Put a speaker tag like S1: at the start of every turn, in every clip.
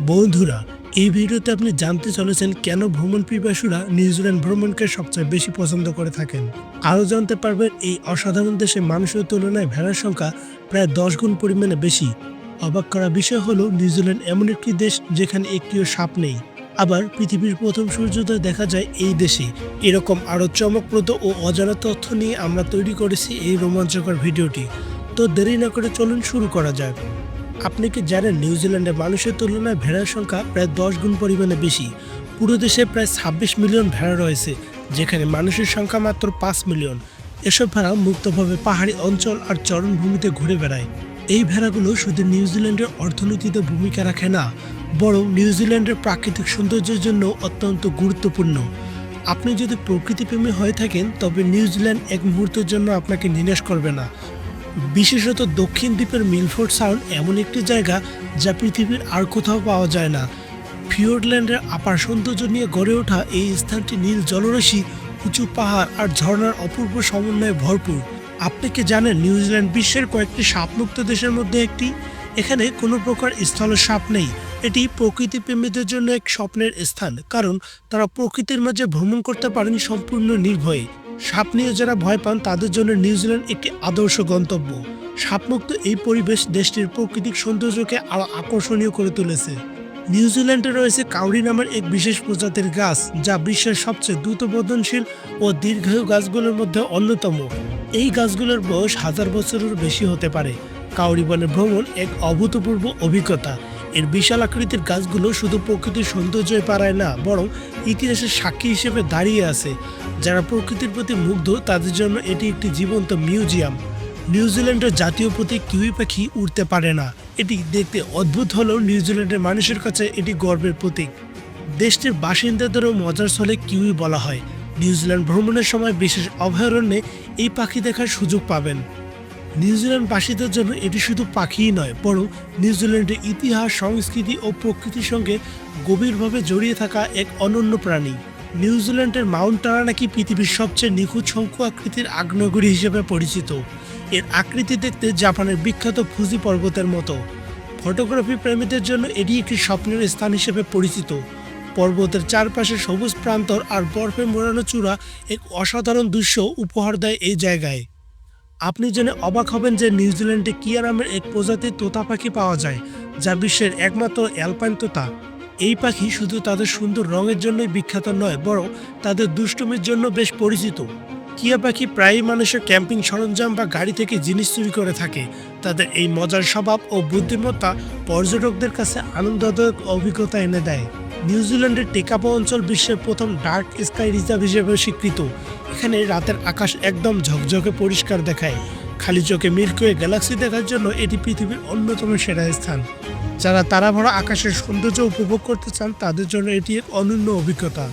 S1: বন্ধুরা, এই ভিডিওতে আপনি জানতে চলেছেন কেন ভ্রমণ পিপাসুরা নিউজিল্যান্ড ভ্রমণকে সবচেয়ে বেশি পছন্দ করে থাকেন। আরও জানতে পারবেন এই অসাধারণ দেশে মানুষের তুলনায় ভেড়ার সংখ্যা প্রায় দশ গুণ পরিমাণে বেশি। অবাক করা বিষয় হলো, নিউজিল্যান্ড এমন একটি দেশ যেখানে একটিও সাপ নেই। আবার পৃথিবীর প্রথম সূর্যোদয় দেখা যায় এই দেশে। এরকম আরও চমকপ্রদ ও অজানা তথ্য নিয়ে আমরা তৈরি করেছি এই রোমাঞ্চকর ভিডিওটি। তো দেরি না করে চলুন শুরু করা যাক। আপনি কি জানেন নিউজিল্যান্ডে মানুষের তুলনায় ভেড়ার সংখ্যা প্রায় দশ গুণ পরিমাণে বেশি? পুরো দেশে প্রায় ছাব্বিশ মিলিয়ন ভেড়া রয়েছে, যেখানে মানুষের সংখ্যা মাত্র পাঁচ মিলিয়ন। এসব ভেড়া মুক্তভাবে পাহাড়ি অঞ্চল আর চরণভূমিতে ঘুরে বেড়ায়। এই ভেড়াগুলো শুধু নিউজিল্যান্ডের অর্থনীতিতে ভূমিকা রাখে না, বরং নিউজিল্যান্ডের প্রাকৃতিক সৌন্দর্যের জন্য অত্যন্ত গুরুত্বপূর্ণ। আপনি যদি প্রকৃতিপ্রেমী হয়ে থাকেন, তবে নিউজিল্যান্ড এক মুহূর্তের জন্য আপনাকে নিরাশ করবে না। বিশেষত দক্ষিণ দ্বীপের মিলফোর্ড সাউন্ড এমন একটি জায়গা যা পৃথিবীর আর কোথাও পাওয়া যায় না। ফিওরল্যান্ডের আপার সৌন্দর্য নিয়ে গড়ে ওঠা এই স্থানটি নীল জলরাশি, উঁচু পাহাড় আর ঝর্ণার অপূর্ব সমন্বয়ে ভরপুর। আপনি কি জানেন নিউজিল্যান্ড বিশ্বের কয়েকটি সাপমুক্ত দেশের মধ্যে একটি? এখানে কোনো প্রকার স্থল সাপ নেই। এটি প্রকৃতি প্রেমীদের জন্য এক স্বপ্নের স্থান, কারণ তারা প্রকৃতির মাঝে ভ্রমণ করতে পারেন সম্পূর্ণ নির্ভয়ে। সাপ নিয়ে যারা ভয় পান তাদের জন্য নিউজিল্যান্ড একটি আদর্শ গন্তব্য। সাপমুক্ত এই পরিবেশ দেশটির প্রাকৃতিক সৌন্দর্যকে আরও আকর্ষণীয় করে তুলেছে। নিউজিল্যান্ডে রয়েছে কাউরি নামের এক বিশেষ প্রজাতির গাছ, যা বিশ্বের সবচেয়ে দ্রুত বর্ধনশীল ও দীর্ঘায়ু গাছগুলোর মধ্যে অন্যতম। এই গাছগুলোর বয়স হাজার বছরের বেশি হতে পারে। কাউরি বনে ভ্রমণ এক অভূতপূর্ব অভিজ্ঞতা। এর বিশাল আকৃতির গাছগুলো শুধু প্রকৃতির সৌন্দর্যই পারায় না, বরং ইতিহাসের সাক্ষী হিসেবে দাঁড়িয়ে আছে। যারা প্রকৃতির প্রতি মুগ্ধ, তাদের জন্য এটি একটি জীবন্ত মিউজিয়াম। নিউজিল্যান্ডের জাতীয় প্রতীক কিউই পাখি উড়তে পারে না। এটি দেখতে অদ্ভুত হলেও নিউজিল্যান্ডের মানুষের কাছে এটি গর্বের প্রতীক। দেশটির বাসিন্দাদেরও মজার ছলে কিউই বলা হয়। নিউজিল্যান্ড ভ্রমণের সময় বিশেষ অভয়ারণ্যে এই পাখি দেখার সুযোগ পাবেন। নিউজিল্যান্ডবাসীদের জন্য এটি শুধু পাখিই নয়, বরং নিউজিল্যান্ডের ইতিহাস, সংস্কৃতি ও প্রকৃতির সঙ্গে গভীরভাবে জড়িয়ে থাকা এক অনন্য প্রাণী। নিউজিল্যান্ডের মাউন্ট টানা নাকি পৃথিবীর সবচেয়ে নিখুঁত শঙ্কু আকৃতির আগ্নেয়গিরি হিসেবে পরিচিত। এর আকৃতি দেখতে জাপানের বিখ্যাত ফুজি পর্বতের মতো। ফটোগ্রাফি প্রেমীদের জন্য এটি একটি স্বপ্নের স্থান হিসেবে পরিচিত। পর্বতের চারপাশে সবুজ প্রান্তর আর বরফে মোড়ানো চূড়া এক অসাধারণ দৃশ্য উপহার দেয় এই জায়গায়। আপনি জেনে অবাক হবেন যে নিউজিল্যান্ডে কিয়া নামের এক প্রজাতির তোতা পাখি পাওয়া যায়, যা বিশ্বের একমাত্র অ্যালপাইন তোতা। এই পাখি শুধু তাদের সুন্দর রঙের জন্যই বিখ্যাত নয়, বরং তাদের দুষ্টুমির জন্য বেশ পরিচিত। কিয়া পাখি প্রায়ই মানুষের ক্যাম্পিং সরঞ্জাম বা গাড়ি থেকে জিনিস চুরি করে থাকে। তাদের এই মজার স্বভাব ও বুদ্ধিমত্তা পর্যটকদের কাছে আনন্দদায়ক অভিজ্ঞতা এনে দেয়। নিউজিল্যান্ডের টেকাপো অঞ্চল বিশ্বের প্রথম ডার্ক স্কাই রিজার্ভ হিসেবে স্বীকৃত। এখানে রাতের আকাশ একদম ঝকঝকে পরিষ্কার দেখায়। খালি চোখে মিল্কওয়ে গ্যালাক্সি দেখার জন্য এটি পৃথিবীর অন্যতম সেরা স্থান। যারা তারাভরা আকাশের সৌন্দর্য উপভোগ করতে চান, তাদের জন্য এটি এক অনন্য অভিজ্ঞতা।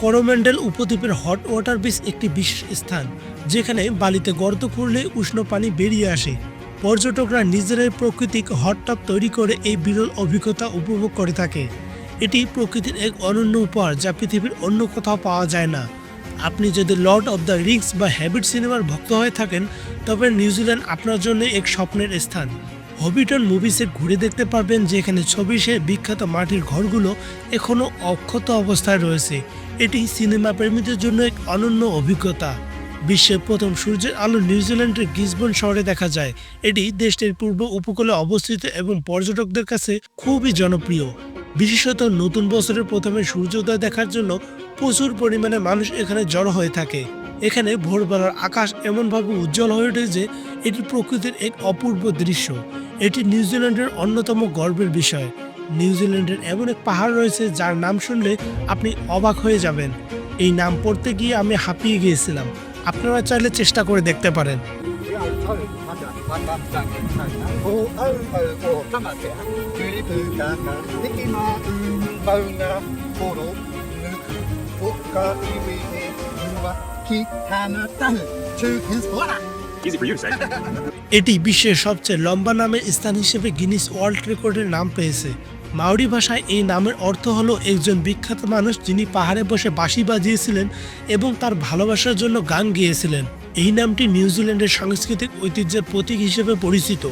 S1: করোম্যান্ডেল উপদ্বীপের হট ওয়াটার বিচ একটি বিশেষ স্থান, যেখানে বালিতে গর্ত খুঁড়লে উষ্ণ পানি বেরিয়ে আসে। পর্যটকরা নিজেরাই প্রাকৃতিক হট টাব তৈরি করে এই বিরল অভিজ্ঞতা উপভোগ করে থাকে। এটি প্রকৃতির এক অনন্য উপহার যা পৃথিবীর অন্য কোথাও পাওয়া যায় না। আপনি যদি লর্ড অব দ্য রিংস বা হ্যাবিট সিনেমার ভক্ত হয়ে থাকেন, তবে নিউজিল্যান্ড আপনার জন্য এক স্বপ্নের স্থান। হবিটন মুভিসে ঘুরে দেখতে পারবেন যেখানে ছবি সে বিখ্যাত মাটির ঘরগুলো এখনও অক্ষত অবস্থায় রয়েছে। এটি সিনেমা প্রেমীদের জন্য এক অনন্য অভিজ্ঞতা। বিশ্বের প্রথম সূর্যের আলো নিউজিল্যান্ডের গিসবন শহরে দেখা যায়। এটি দেশটির পূর্ব উপকূলে অবস্থিত এবং পর্যটকদের কাছে খুবই জনপ্রিয়। বিশেষত নতুন বছরের প্রথমে সূর্যোদয় দেখার জন্য প্রচুর পরিমাণে মানুষ এখানে জড়ো হয়ে থাকে। এখানে ভোরবেলার আকাশ এমনভাবে উজ্জ্বল হয়ে ওঠে যে এটি প্রকৃতির এক অপূর্ব দৃশ্য। এটি নিউজিল্যান্ডের অন্যতম গর্বের বিষয়। নিউজিল্যান্ডের এমন এক পাহাড় রয়েছে যার নাম শুনলে আপনি অবাক হয়ে যাবেন। এই নাম পড়তে গিয়ে আমি হাঁপিয়ে গিয়েছিলাম। আপনারা চাইলে চেষ্টা করে দেখতে পারেন। এটি বিশ্বের সবচেয়ে লম্বা নামের স্থান হিসেবে গিনিস ওয়ার্ল্ড রেকর্ডের নাম পেয়েছে। মাওরি ভাষায় এই নামের অর্থ হলো একজন বিখ্যাত মানুষ যিনি পাহাড়ে বসে বাঁশি বাজিয়েছিলেন এবং তার ভালোবাসার জন্য গান গেয়েছিলেন। এই নামটি নিউজিল্যান্ডের সাংস্কৃতিক ঐতিহ্যের প্রতীক হিসেবে পরিচিত।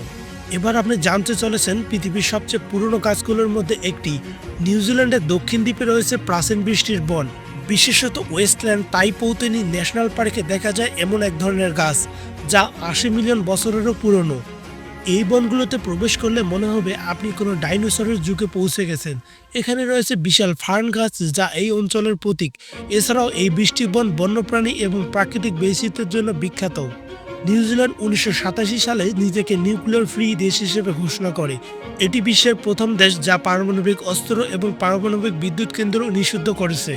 S1: এবার আপনি জানতে চলেছেন পৃথিবীর সবচেয়ে পুরনো কাজগুলোর মধ্যে একটি। নিউজিল্যান্ডের দক্ষিণ দ্বীপে রয়েছে প্রাচীন বৃষ্টির বন। বিশেষত ওয়েস্টল্যান্ড তাইপৌতেনি ন্যাশনাল পার্কে দেখা যায় এমন এক ধরনের গাছ, যা আশি মিলিয়ন বছরেরও পুরনো। এই বনগুলোতে প্রবেশ করলে মনে হবে আপনি কোনো ডাইনোসরের যুগে পৌঁছে গেছেন। এখানে রয়েছে বিশাল ফার্ন গাছ যা এই অঞ্চলের প্রতীক। এছাড়াও এই বৃষ্টি বন বন্যপ্রাণী এবং প্রাকৃতিক বৈচিত্র্যের জন্য বিখ্যাত। নিউজিল্যান্ড উনিশশো সাতাশি সালে নিজেকে নিউক্লিয়ার ফ্রি দেশ হিসেবে ঘোষণা করে। এটি বিশ্বের প্রথম দেশ যা পারমাণবিক অস্ত্র এবং পারমাণবিক বিদ্যুৎ কেন্দ্র নিষিদ্ধ করেছে।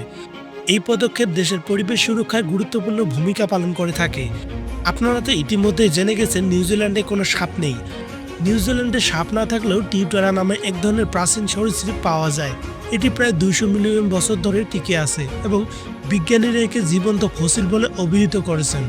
S1: এই পদক্ষেপ দেশের পরিবেশ সুরক্ষায় গুরুত্বপূর্ণ ভূমিকা পালন করে থাকে। আপনারা তো ইতিমধ্যে জেনে গেছেন নিউজিল্যান্ডে কোনো সাপ নেই। নিউজিল্যান্ডে সাপ না থাকলেও টিউটারা নামে এক ধরনের প্রাচীন সরীসৃপ পাওয়া যায়। এটি প্রায় দুইশো মিলিয়ন বছর ধরে টিকে আছে এবং বিজ্ঞানীরা একে জীবন্ত ফসিল বলে অভিহিত করেছেন।